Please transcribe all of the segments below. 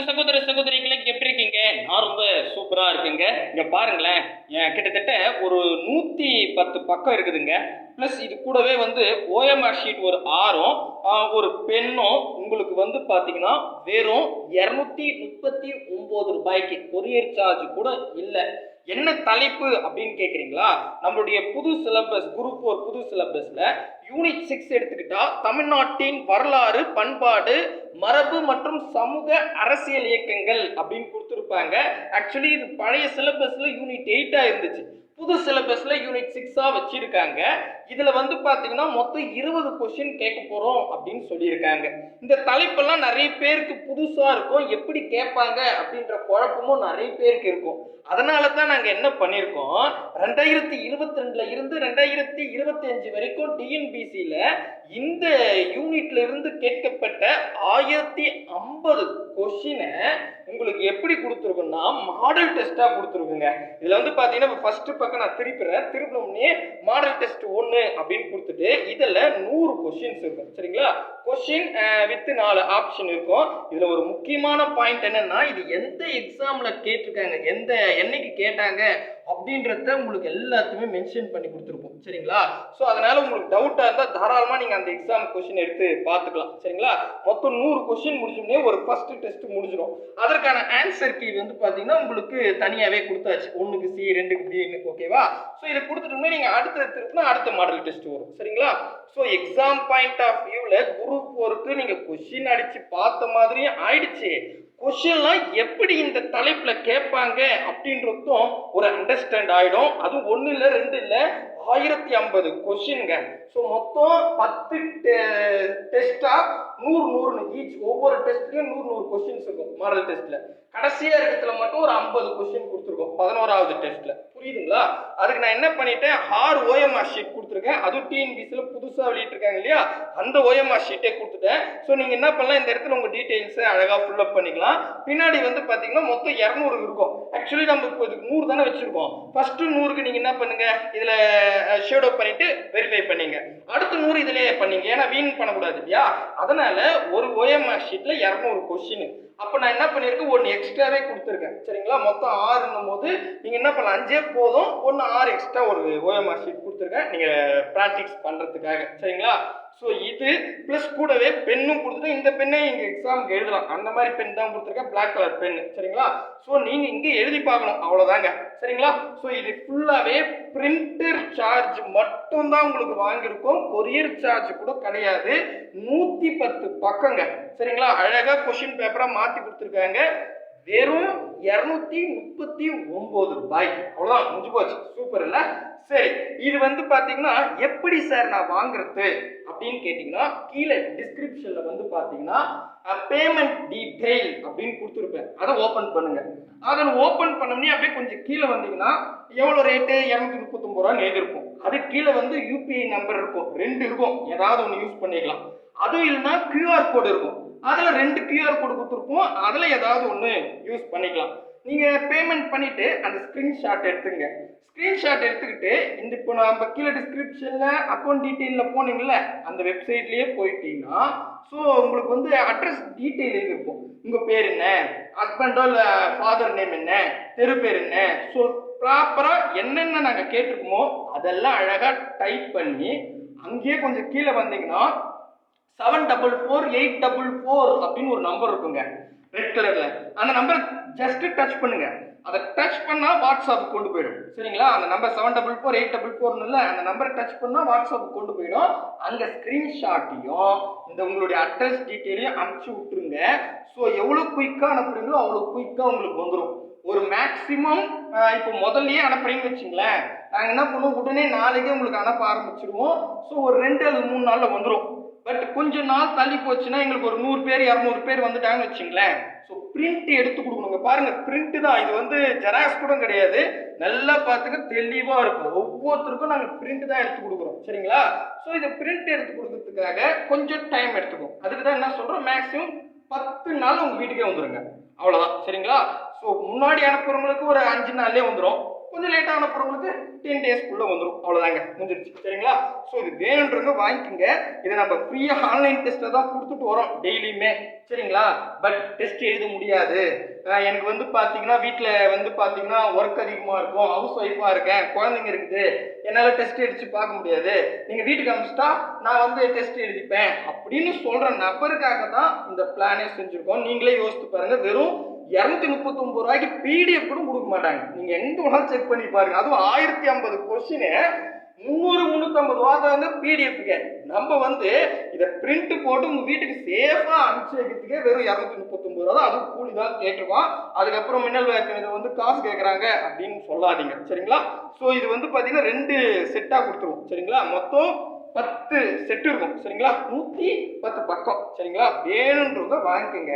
அன்பு சகோதர சகோதரிகளை எப்படி இருக்கீங்க? நான் ரொம்ப சூப்பராக இருக்குங்க. இங்கே பாருங்களேன் என் கிட்டத்தட்ட ஒரு நூற்றி பத்து பக்கம் இருக்குதுங்க. ப்ளஸ் இது கூடவே வந்து ஓஎம்ஆர் ஷீட் ஒரு ஆறும் ஒரு பெண்ணும் உங்களுக்கு வந்து பார்த்தீங்கன்னா வெறும் இரநூத்தி முப்பத்தி ஒம்பது ரூபாய்க்கு கொரியர் சார்ஜ் கூட இல்லை. என்ன தலைப்பு அப்படின்னு கேட்குறீங்களா நம்மளுடைய புது சிலபஸ் குரூப் ஒரு புது சிலபஸில் யூனிட் சிக்ஸ் எடுத்துக்கிட்டா தமிழ்நாட்டின் வரலாறு பண்பாடு மரபு மற்றும் சமூக அரசியல் இயக்கங்கள் அப்படின்னு கொடுத்துருப்பாங்க. ஆக்சுவலி இது பழைய சிலபஸில் யூனிட் எயிட்டாக இருந்துச்சு. புது சிலபஸ்ல யூனிட் சிக்ஸா வச்சிருக்காங்க. இதுல வந்து பாத்தீங்கன்னா மொத்தம் இருபது கொஸ்டின் கேட்க போறோம் அப்படின்னு சொல்லியிருக்காங்க. இந்த தலைப்பெல்லாம் நிறைய பேருக்கு புதுசா இருக்கும். எப்படி கேட்பாங்க அப்படின்ற குழப்பமும் நிறைய பேருக்கு இருக்கும். அதனால தான் நாங்க என்ன பண்ணியிருக்கோம்? ரெண்டாயிரத்தி இருபத்தி ரெண்டுல இருந்து ரெண்டாயிரத்தி இருபத்தி அஞ்சு வரைக்கும் டிஎன்பிசியில இந்த யூனிட்ல இருந்து கேட்கப்பட்ட ஆயிரத்தி ஐம்பது கொஸ்டினை உங்களுக்கு எப்படி கொடுத்துருக்கோம்னா மாடல் டெஸ்ட்டாக கொடுத்துருக்குங்க. இதில் வந்து பார்த்தீங்கன்னா ஃபஸ்ட்டு பக்கம் நான் திருப்பிடுறேன். திருப்பினோம்னே மாடல் டெஸ்ட் ஒன்று அப்படின்னு கொடுத்துட்டு இதில் நூறு கொஷின்ஸ் இருக்கும். சரிங்களா? கொஷின் வித் நாலு ஆப்ஷன் இருக்கும். இதில் ஒரு முக்கியமான பாயிண்ட் என்னென்னா இது எந்த எக்ஸாமில் கேட்டிருக்காங்க எந்த என்னைக்கு கேட்டாங்க அப்படின்றத உங்களுக்கு எல்லாத்தையுமே மென்ஷன் பண்ணி கொடுத்துருப்போம். சரிங்களா? ஸோ அதனால உங்களுக்கு டவுட்டாக இருந்தால் தாராளமாக நீங்கள் அந்த எக்ஸாம் கொஷின் எடுத்து பார்த்துக்கலாம். சரிங்களா? மொத்தம் நூறு கொஷின் முடிஞ்சோடனே ஒரு ஃபஸ்ட்டு டெஸ்ட் முடிஞ்சிடும் அதற்கான ஆன்சர் கீ வந்து பார்த்தீங்கன்னா நம்மளுக்கு தனியாகவே கொடுத்தாச்சு. ஒன்றுக்கு சி ரெண்டுக்கு பின்னு ஓகேவா ஸோ இதை கொடுத்துட்டோம்னா நீங்கள் அடுத்த எடுத்துருக்குன்னா அடுத்த மாடல் டெஸ்ட் வரும். சரிங்களா? ஸோ எக்ஸாம் பாயிண்ட் ஆஃப் வியூவில் குரூப் ஒர்க்கு நீங்கள் கொஷின் அடித்து பார்த்த மாதிரியும் ஆயிடுச்சு. கொஷின்லாம் எப்படி இந்த தலைப்பில் கேட்பாங்க அப்படின்றதும் ஒரு அண்டர்ஸ்டாண்ட் ஆகிடும் அதுவும் ஒன்று இல்லை ரெண்டு இல்லை ஆயிரத்தி ஐம்பது கொஷின்ங்க ஸோ மொத்தம் பத்து டெஸ்ட்டாக நூறு நூறுன்னு ஈச் ஒவ்வொரு டெஸ்ட்லேயும் நூறு நூறு கொஷின்ஸ் இருக்கும் மாடல் டெஸ்ட்டில் கடைசியாக இருக்கிறதுல மட்டும் ஒரு ஐம்பது கொஷின் கொடுத்துருக்கோம். பதினோராவது டெஸ்ட்டில் புரியுதுங்களா? அதுக்கு நான் என்ன பண்ணிட்டேன்? ஆறு ஓஎம்ஆர் ஷீட் கொடுத்துருக்கேன். அதுவும் டிஎன்பிசியில் புதுசாக வெளியிட்டிருக்காங்க இல்லையா? அந்த ஓஎம்ஆர் ஷீட்டே கொடுத்துட்டேன். ஸோ நீங்கள் என்ன பண்ணலாம்? இந்த இடத்துல உங்கள் டீட்டெயில்ஸை அழகாக ஃபில்அப் பண்ணிக்கலாம். பின்னாடி வந்து பார்த்தீங்கன்னா மொத்தம் இரநூறு இருக்கும். ஆக்சுவலி நம்ம இப்போ இதுக்கு நூறு தானே வச்சுருக்கோம். ஃபஸ்ட்டு நூறுக்கு நீங்கள் என்ன பண்ணுங்க? இதில் ஷேடோ பண்ணிவிட்டு வெரிஃபை பண்ணீங்க. அடுத்த நூறு இதிலேயே பண்ணீங்க. ஏன்னா வீண் பண்ணக்கூடாது இல்லையா? அதனால ஒரு ஓஎம்ஆர் ஷீட்டில் இரநூறு கொஸ்டின் அப்போ நான் என்ன பண்ணியிருக்கேன்? ஒன்று எக்ஸ்ட்ராவே கொடுத்துருக்கேன். சரிங்களா? மொத்தம் ஆறுன்னும் போது நீங்கள் என்ன பண்ணலாம்? அஞ்சே போதும். ஒன்று ஆறு எக்ஸ்ட்ரா ஒரு ஓஎம்ஆர் ஷீட் கொடுத்துருக்கேன். நீங்கள் ப்ராக்டிக்ஸ் பண்ணுறதுக்காக சரிங்களா? ஸோ இது ப்ளஸ் கூடவே பென்னும் கொடுத்துட்டு இந்த பெண்ணை இங்கே எக்ஸாமுக்கு எழுதலாம். அந்த மாதிரி பென் தான் கொடுத்துருக்கேன். பிளாக் கலர் பென் சரிங்களா? ஸோ நீங்கள் இங்கே எழுதி பார்க்கணும். அவ்வளோதாங்க சரிங்களா? ஸோ இது ஃபுல்லாகவே பிரிண்டர் சார்ஜ் மட்டும்தான் உங்களுக்கு வாங்கியிருக்கோம். கொரியர் சார்ஜ் கூட கிடையாது. நூற்றி பத்து பக்கங்க. சரிங்களா? அழகாக கொஷின் பேப்பராக மாற்றி கொடுத்துருக்காங்க. வெறும் இரநூத்தி முப்பத்தி ஒம்பது ரூபாய். அவ்வளோதான் முடிஞ்சு போச்சு. சூப்பர் இல்லை? சரி இது வந்து பார்த்தீங்கன்னா எப்படி சார் நான் வாங்குறது அப்படின்னு கேட்டிங்கன்னா கீழே டிஸ்கிரிப்ஷனில் வந்து பார்த்தீங்கன்னா பேமெண்ட் டீட்டெயில் அப்படின்னு கொடுத்துருப்பேன். அதை ஓப்பன் பண்ணுங்க. அதை ஓப்பன் பண்ணோம்னே அப்படியே கொஞ்சம் கீழே வந்தீங்கன்னா எவ்வளோ ரேட்டு இரநூத்தி முப்பத்தொம்பது ரூபான்னு எழுதிருக்கும் அது கீழே வந்து யூபிஐ நம்பர் இருக்கும். ரெண்டு இருக்கும். ஏதாவது ஒன்று யூஸ் பண்ணிக்கலாம். அதுவும் இல்லைன்னா கியூஆர் கோடு இருக்கும். அதில் ரெண்டு கியூஆர் கோடு கொடுத்துருப்போம். அதில் ஏதாவது ஒன்று யூஸ் பண்ணிக்கலாம். நீங்கள் பேமெண்ட் பண்ணிவிட்டு அந்த ஸ்க்ரீன்ஷாட் எடுத்துங்க ஸ்க்ரீன்ஷாட் எடுத்துக்கிட்டு இந்த இப்போ நம்ம கீழே டிஸ்கிரிப்ஷனில் அக்கௌண்ட் டீட்டெயிலில் போனீங்கள அந்த வெப்சைட்லேயே போயிட்டீங்கன்னா ஸோ உங்களுக்கு வந்து அட்ரஸ் டீட்டெயில் இருக்கும். உங்கள் பேர் என்ன? ஹஸ்பண்டோ இல்லை ஃபாதர் நேம் என்ன? தெரு பேர் என்ன? ஸோ ப்ராப்பராக என்னென்ன நாங்கள் கேட்டிருக்கோமோ அதெல்லாம் அழகாக டைப் பண்ணி அங்கேயே கொஞ்சம் கீழே வந்தீங்கன்னா seven double four eight double four அப்படின்னு ஒரு நம்பர் இருக்குங்க. ரெட் கலரில் அந்த நம்பர் ஜஸ்ட் டச் பண்ணுங்க. அதை டச் பண்ணால் வாட்ஸ்அப் கொண்டு போயிடும். சரிங்களா? அந்த number seven double four eight double ஃபோர்னு இல்லை அந்த நம்பரை டச் பண்ணால் வாட்ஸ்அப் கொண்டு போயிடும். அந்த ஸ்க்ரீன்ஷாட்டையும் இந்த உங்களுடைய அட்ரஸ் டீட்டெயிலையும் அனுப்பிச்சி விட்டுருங்க. ஸோ எவ்வளோ குயிக்காக அனுப்புறீங்களோ அவ்வளோ குயிக்காக உங்களுக்கு வந்துடும் ஒரு மேக்ஸிமம் இப்போ முதல்லயே அனுப்புறீங்கன்னு வச்சுங்களேன். நாங்கள் என்ன பண்ணுவோம்? உடனே நாளைக்கே உங்களுக்கு அனுப்ப ஆரம்பிச்சிருவோம். ஸோ ஒரு ரெண்டு அல்லது மூணு நாளில் வந்துடும் பட் கொஞ்ச நாள் தள்ளி போச்சுன்னா எங்களுக்கு ஒரு நூறு பேர் இரநூறு பேர் வந்துட்டாங்கன்னு வச்சுங்களேன். ஸோ பிரிண்ட் எடுத்து கொடுக்கணுங்க. பாருங்க பிரிண்ட் தான். இது வந்து ஜெராக்ஸ் கூட கிடையாது. நல்லா பார்த்துக்க தெளிவாக இருக்கும். ஒவ்வொருத்தருக்கும் நாங்கள் பிரிண்ட் தான் எடுத்து கொடுக்குறோம். சரிங்களா? ஸோ இதை பிரிண்ட் எடுத்து கொடுக்கறதுக்காக கொஞ்சம் டைம் எடுத்துக்கும் அதுக்கு தான் என்ன சொல்கிறோம் மேக்ஸிமம் பத்து நாள் உங்கள் வீட்டுக்கே வந்துடுங்க அவ்வளோதான் சரிங்களா? ஸோ முன்னாடி அனுப்புறவங்களுக்கு ஒரு அஞ்சு நாள்லேயே வந்துடும் கொஞ்சம் லேட்டாக அனுப்புறவங்களுக்கு டென் டேஸ்க்குள்ளே வந்துடும் அவ்வளோதாங்க முடிஞ்சிருச்சு. சரிங்களா? ஸோ இது வேணுன்றவங்க வாங்கிக்கோங்க. இதை நம்ம ஃப்ரீயாக ஆன்லைன் டெஸ்ட்டை தான் கொடுத்துட்டு வரோம் டெய்லியுமே. சரிங்களா? பட் டெஸ்ட் எழுத முடியாது. எனக்கு வந்து பார்த்தீங்கன்னா வீட்டில் வந்து பார்த்தீங்கன்னா ஒர்க் அதிகமாக இருக்கும். ஹவுஸ் ஒய்ஃபாக இருக்கேன். குழந்தைங்க இருக்குது. என்னால் டெஸ்ட் அடித்து பார்க்க முடியாது. நீங்கள் வீட்டுக்கு அனுப்பிச்சிட்டா நான் வந்து டெஸ்ட் எழுதிப்பேன். அப்படின்னு சொல்கிற நபருக்காக தான் இந்த பிளானே செஞ்சுருக்கோம். நீங்களே யோசித்து பாருங்கள் வெறும் இரநூத்தி முப்பத்தொம்பது ரூபாய்க்கு பிடிஎஃப் கூட கொடுக்க மாட்டாங்க. நீங்கள் எங்கே வேணாலும் செக் பண்ணி பாருங்க. அதுவும் ஆயிரத்தி ஐம்பது கொஸ்டினு முந்நூறு முந்நூற்றம்பது ரூபா தான் பிடிஎஃப்க்கு நம்ம வந்து இதை பிரிண்ட் போட்டு உங்கள் வீட்டுக்கு சேஃபாக அனுப்பிச்சு வைக்கிறதுக்கே வெறும் இரநூத்தி முப்பத்தொம்பது ரூபா தான். அதுவும் கூலி தான் கேட்டிருக்கோம். அதுக்கப்புறம் மின்னல் வேக்கம் இதை வந்து காசு கேட்குறாங்க அப்படின்னு சொல்லாதீங்க. சரிங்களா? ஸோ இது வந்து பார்த்தீங்கன்னா ரெண்டு செட்டாக கொடுத்துருவோம். சரிங்களா? மொத்தம் பத்து செட்டு இருக்கும் சரிங்களா? நூற்றி பத்து பக்கம் சரிங்களா? வேணுன்றவங்க வாங்கிக்கோங்க.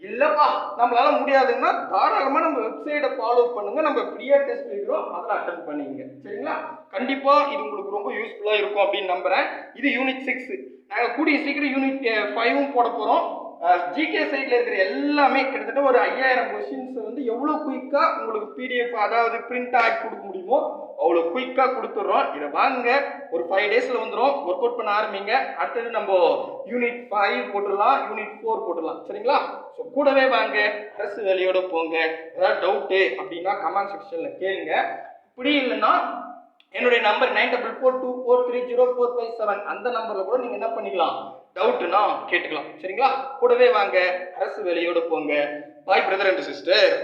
இல்லப்பா நம்மளால முடியாதுன்னா தாராளமா நம்ம வெப்சைட்டை ஃபாலோ பண்ணுங்க. நம்ம ஃப்ரீயா டெஸ்ட் வைக்கிறோம் அதில் அட்டன் பண்ணிங்க சரிங்களா? கண்டிப்பா இது உங்களுக்கு ரொம்ப யூஸ்ஃபுல்லா இருக்கும் அப்படின்னு நம்புறேன். இது யூனிட் சிக்ஸ் நாங்கள் கூடிய சீக்கிரம் யூனிட் ஃபைவும் eh, போட போறோம். ஜிகே சைடில் இருக்கிற எல்லாமே கிட்டத்தட்ட ஒரு ஐயாயிரம் கொஷின்ஸ் வந்து எவ்வளோ குயிக்காக உங்களுக்கு பிடிஎஃப் அதாவது பிரிண்ட் ஆகி கொடுக்க முடியுமோ அவ்வளோ குயிக்காக கொடுத்துட்றோம். இதை வாங்க ஒரு ஃபைவ் டேஸில் வந்துடும் ஒர்க் அவுட் பண்ண ஆரம்பிங்க. அடுத்தது நம்ம யூனிட் ஃபைவ் போட்டுடலாம் யூனிட் ஃபோர் போட்டுடலாம். சரிங்களா? ஸோ கூடவே வாங்க. ட்ரெஸ் வேலையோட போங்க. ஏதாவது டவுட்டு அப்படின்னா கமெண்ட் செக்ஷனில் கேளுங்க. இப்படி இல்லைன்னா என்னுடைய number nine double four two four three zero four five seven அந்த நம்பரில் கூட நீங்கள் என்ன பண்ணிக்கலாம்? டவுட்டுனா கேட்டுக்கலாம். சரிங்களா? கூடவே வாங்க. அரசு வேலையோடு போங்க. பாய் பிரதர் அண்ட் சிஸ்டர்